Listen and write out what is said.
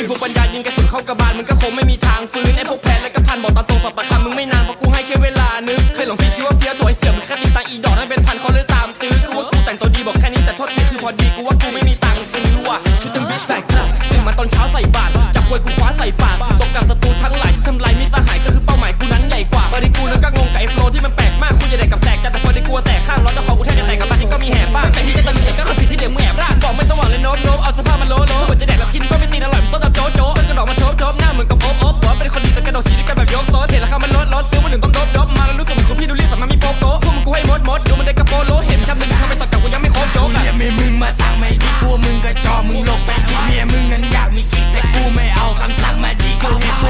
ชีพพวกบรรดายิงกระสุนเข้ากระบาลมันก็คงไม่มีทางฟื้นไอ้พวก ในกระโปรงโลเห็นถ้ามึงทำไมต่อจากกูยังไม่ครบโจ๊กอะเมียมีมึงมาสั่งไม่ดีกลัวมึงกระจอมึงลงไปที่เมียมึงนั้นอยากมีกิ๊กแต่กูไม่เอาคำสั่งมาดีกูเห็นกู